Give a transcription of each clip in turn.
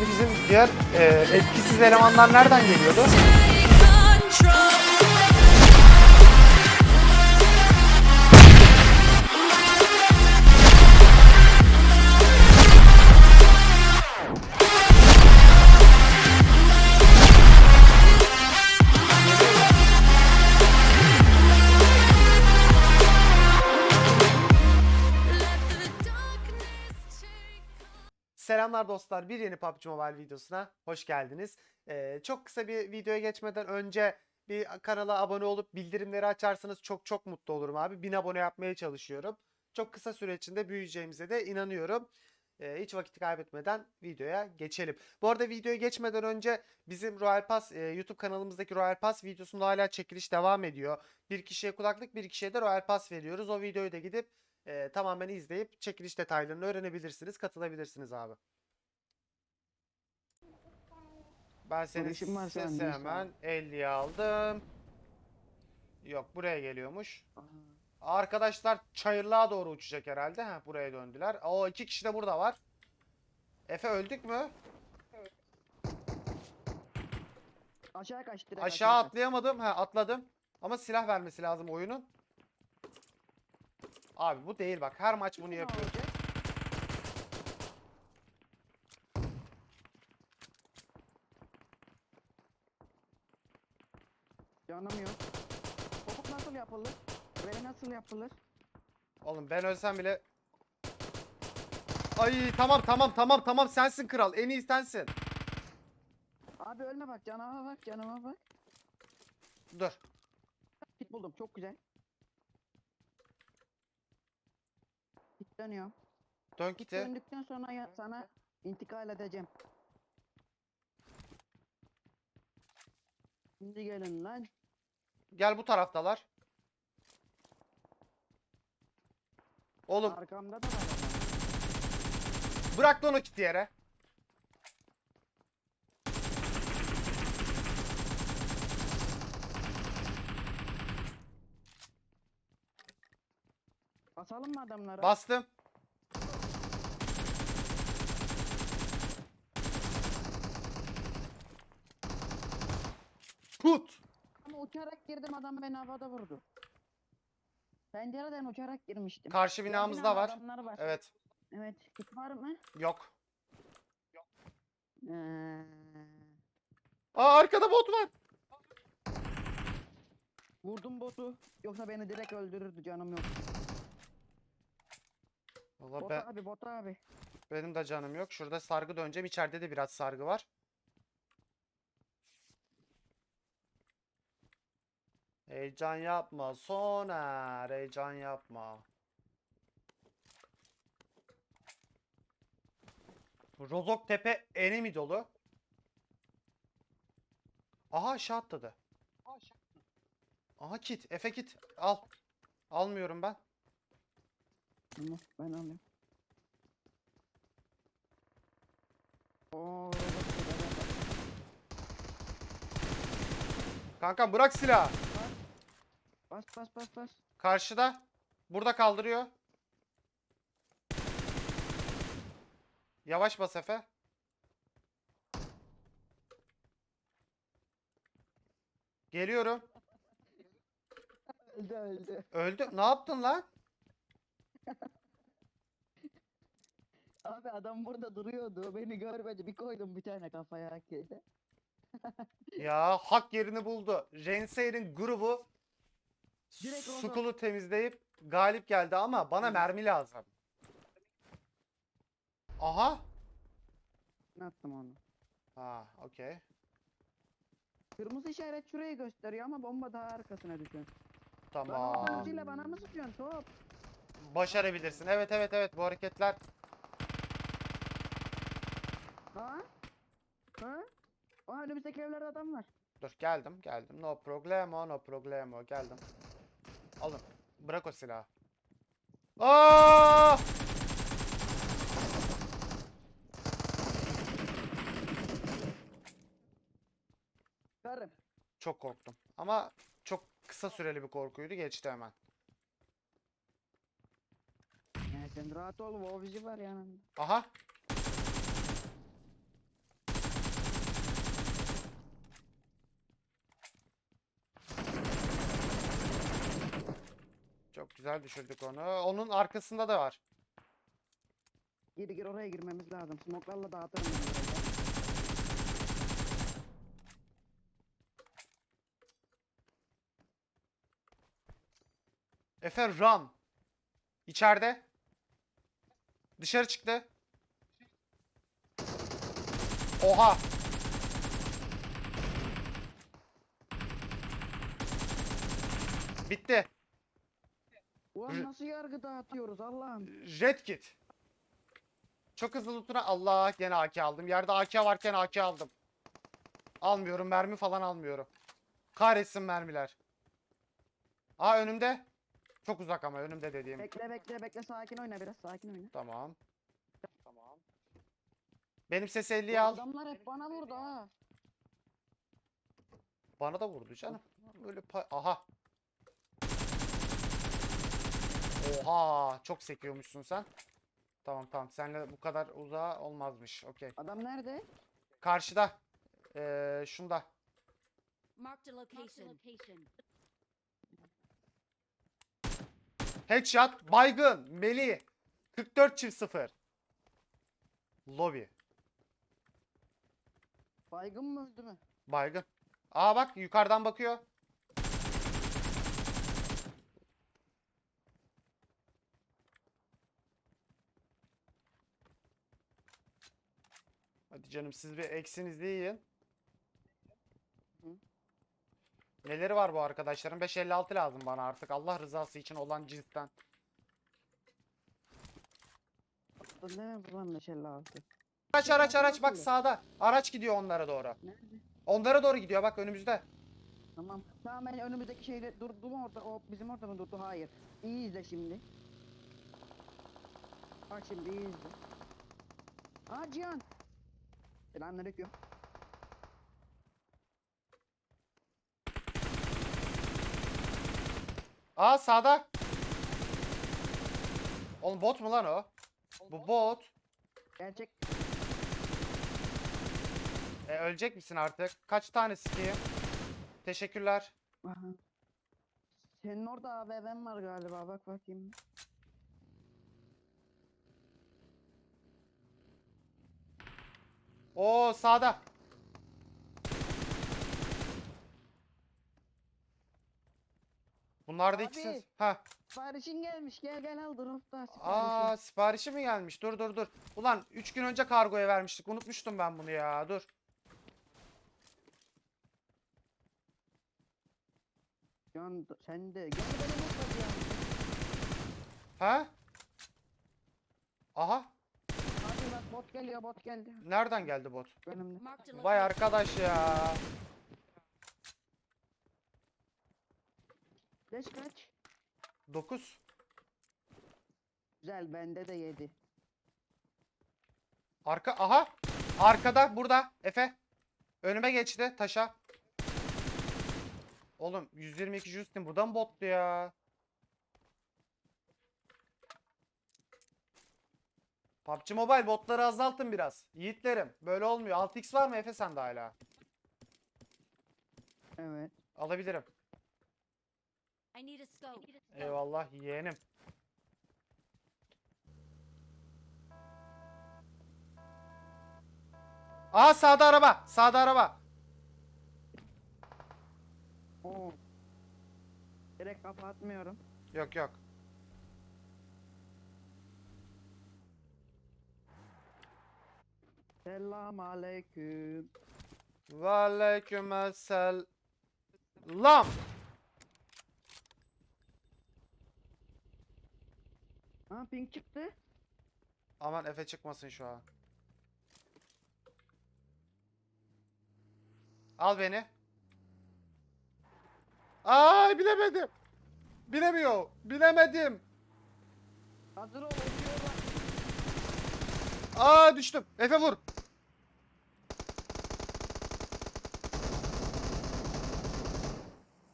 Bizim diğer e, etkisiz elemanlar nereden geliyordu? Selamlar dostlar. Bir yeni PUBG Mobile videosuna hoş geldiniz. Ee, çok kısa bir videoya geçmeden önce bir kanala abone olup bildirimleri açarsanız çok çok mutlu olurum abi. 1000 abone yapmaya çalışıyorum. Çok kısa süre içinde büyüyeceğimize de inanıyorum. Ee, hiç vakit kaybetmeden videoya geçelim. Bu arada videoya geçmeden önce bizim Royal Pass e, YouTube kanalımızdaki Royal Pass videosunda hala çekiliş devam ediyor. Bir kişiye kulaklık, bir kişiye de Royal Pass veriyoruz. O videoyu da gidip e, tamamen izleyip çekiliş detaylarını öğrenebilirsiniz, katılabilirsiniz abi. Ben senin Konuşum var sesi sende, hemen 50'ye aldım. Yok buraya geliyormuş. Arkadaşlar çayırlığa doğru uçacak herhalde. Ha buraya döndüler. O iki kişi de burada var. Efe öldük mü? Aşağı kaç direkt Aşağı kaç. atlayamadım. Ha atladım. Ama silah vermesi lazım oyunun. Abi bu değil bak. Her maç bunu Ne yapıyor. olacak? Canım yok. Topuk nasıl yapılır? Ve nasıl yapılır? Oğlum ben ölsem bile... Ay tamam tamam tamam tamam sensin kral. En iyi sensin. Abi ölme bak canıma bak canıma bak. Dur. Git buldum çok güzel. Git dönüyorum. Dön Git kiti. döndükten sonra ya, sana intikal edeceğim. Şimdi gelin lan. Gel bu taraftalar. Oğlum Arkamda da var. adam. bırak lan o kiti yere. Basalım mı adamlara? Bastım. Tut. Ama uçarak girdim adam beni havada vurdu. Pencereden uçarak girmiştim. Karşı binamızda var. adamlar var. Evet. Evet. Kit var mı? Yok. Ee, Aa arkada bot var. vurdum botu. Yoksa beni direkt öldürürdü canım yok. Valla Bot ben, abi bot abi. benim de canım yok. Şurada sargı döneceğim. İçeride de biraz sargı var. Heyecan yapma Soner. Heyecan yapma. Rozok Tepe enemi dolu. Aha aşağı atladı. Aha kit. Efe kit. Al. Almıyorum ben. Tamam ben alayım. Oo. Kankam bırak silahı. Bas bas bas bas. Karşıda. Burada kaldırıyor. Yavaş bas Efe. Geliyorum. Öldü öldü. Öldü. Ne yaptın lan? Abi adam burada duruyordu. Beni görmedi. Bir koydum bir tane kafaya hakikaten. Ya hak yerini buldu. Renseir'in grubu Direkt Rozok. Skull'u temizleyip galip geldi ama bana mermi lazım. Aha. Ne attım onu? Ha, okey. Kırmızı işaret şurayı gösteriyor ama bomba daha arkasına düşüyor. Lan Tamam. oradan ucuyla bana mı sıkıyorsun top? Başarabilirsin. Evet evet evet bu hareketler Ha? Ha? O önümüzdeki evlerde adam var. Dur geldim geldim. No problemo no problemo geldim. Alın. Bırak o silahı. Aa! Karım. Çok korktum. Ama çok kısa süreli bir korkuydu. Geçti hemen sen rahat ol. Wovici var yanında. Aha. Çok güzel düşürdük onu. Onun arkasında da var. Gir gir oraya girmemiz lazım. Smoklarla dağıtırım. ben. Efe run. İçeride. Dışarı çıktı. Oha. Bitti. Ulan nasıl yargı dağıtıyoruz Allah'ım. Red kit. Çok hızlı lootuna Allah gene AK aldım. Yerde AK varken AK aldım. Almıyorum mermi falan almıyorum. Kahretsin mermiler. Aa önümde. Çok uzak ama önümde dediğim. Bekle bekle bekle sakin oyna biraz sakin oyna. Tamam. Tamam. Benim ses Bu 50'yi al. adamlar hep bana vurdu ha. Bana da vurdu canım. Böyle pa- aha. Oha, çok sekiyormuşsun sen. Tamam tamam. Seninle bu kadar uzağa olmazmış. Okey. Adam nerede? Karşıda. Ee, şunda. Marked a location. Headshot. Baygın. Meli. 44 çift 0. Lobby. Baygın mı öldü mü? Baygın. Aa bak yukarıdan bakıyor. Hadi canım siz bir eksinizi yiyin. Neleri var bu arkadaşların? 556 lazım bana artık. Allah rızası için olan cinsten. Attın değil mi? Ulan 556. Araç araç araç bak sağda. Araç gidiyor onlara doğru. Nerede? Onlara doğru gidiyor bak önümüzde. Tamam. Tamam ben önümüzdeki şeyde durdu mu orada? O bizim orada mı durdu? Hayır. İyi izle şimdi. Bak şimdi iyi izle. Aa Cihan. Selamünaleyküm. Aa sağda. Oğlum bot mu lan o? Bu bot. Gerçek. E, ölecek misin artık? Kaç tane sikeyim? Teşekkürler. Aha. Senin orada AVM'n var galiba. Bak bakayım. Oo sağda. Bunlar da Abi. ikisiniz. Ha. Siparişin gelmiş. Gel gel al dropta siparişi. Aa siparişi mi gelmiş? Dur dur dur. Ulan 3 gün önce kargoya vermiştik. Unutmuştum ben bunu ya. Dur. Can sen de. Gel. Ha? Aha. Hadi bak bot geliyor bot geldi. Nereden geldi bot? Önümde. Vay arkadaş ya. Leş kaç? 9. Güzel bende de yedi. Arka aha. Arkada burada Efe. Önüme geçti taşa. Oğlum 122 Justin buradan bottu ya? PUBG Mobile botları azaltın biraz. Yiğitlerim. Böyle olmuyor. 6x var mı Efe sende hala? Evet. Alabilirim. I need a scope. Eyvallah yeğenim. Aa sağda araba. Sağda araba. Oo. Direkt kapatmıyorum. Yok yok. Selam aleyküm. Ve aleykümselam. Ha ping çıktı. Aman Efe çıkmasın şu an. Al beni. Ay bilemedim. Bilemiyor. Bilemedim. Hazır ol. Aa düştüm. Efe vur.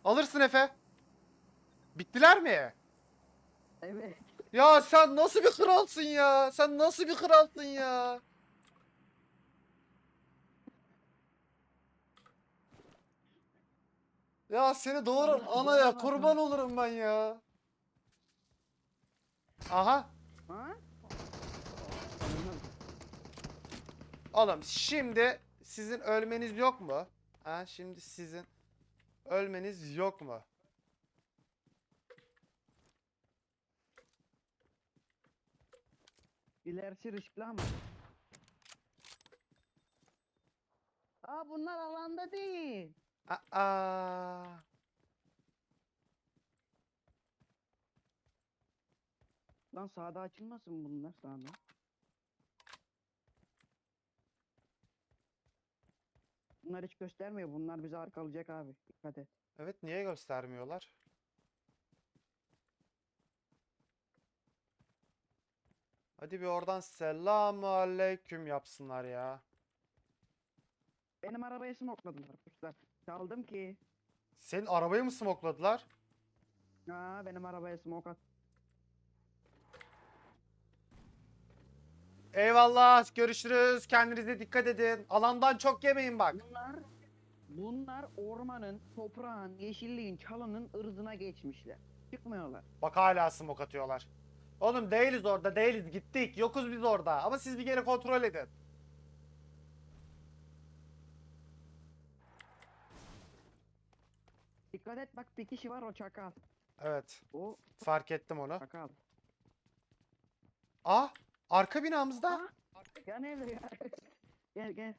Alırsın Efe. Bittiler mi? Evet. Ya sen nasıl bir kralsın ya? Sen nasıl bir kralsın ya? Ya seni doğuran anaya kurban olurum ben ya. Aha. Ha? Oğlum şimdi sizin ölmeniz yok mu? Ha şimdi sizin ölmeniz yok mu? İlerisi riskli ama. Aa bunlar alanda değil. Aa. Lan sağda açılmasın bunlar sağda. Bunlar hiç göstermiyor. Bunlar bizi arkalayacak abi. Dikkat et. Evet niye göstermiyorlar? Hadi bir oradan selamu aleyküm yapsınlar ya. Benim arabayı smokladılar kuşlar. Çaldım ki. Senin arabayı mı smokladılar? Aa benim arabaya smoke at. Eyvallah görüşürüz kendinize dikkat edin. Alandan çok yemeyin bak. Bunlar bunlar ormanın, toprağın, yeşilliğin, çalının ırzına geçmişler. Çıkmıyorlar. Bak hala smoke atıyorlar. Oğlum değiliz orada değiliz gittik yokuz biz orada ama siz bir kere kontrol edin. Dikkat et bak bir kişi var o çakal. Evet O fark ettim onu. çakal. Ah arka binamızda. Aa, Ya ne ya? gel gel.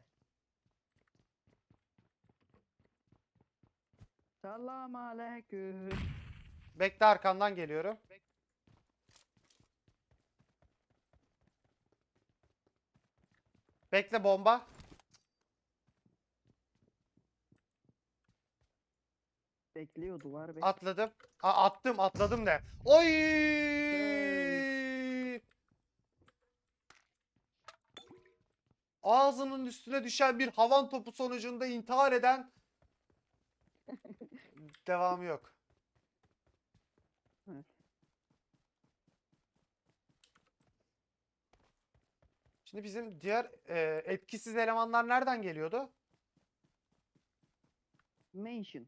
Selam aleyküm. Bekle arkandan geliyorum. Bekle bomba. Bekliyor duvar bek. Atladım. A- attım atladım de. Oy! Ağzının üstüne düşen bir havan topu sonucunda intihar eden devamı yok. Evet. Şimdi bizim diğer e, etkisiz elemanlar nereden geliyordu? Mansion.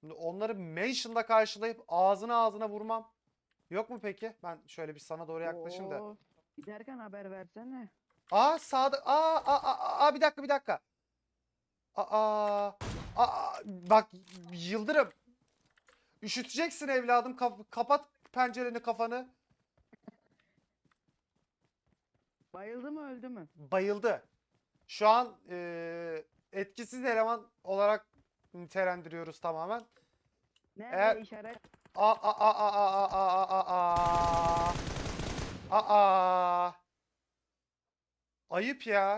Şimdi onları mention'da karşılayıp ağzına ağzına vurmam. Yok mu peki? Ben şöyle bir sana doğru yaklaşayım da. Oo, Giderken haber versene. Aa sağda. Aa, aa, aa, aa, bir dakika bir dakika. Aa, aa, bak Yıldırım. Üşüteceksin evladım. Kap- kapat pencereni kafanı. Bayıldı mı öldü mü? Bayıldı. Şu an eee, etkisiz eleman olarak nitelendiriyoruz tamamen. Nerede Eğer- işaret? Aa aa aa aa aa aa aa aa. Aa. Ayıp ya.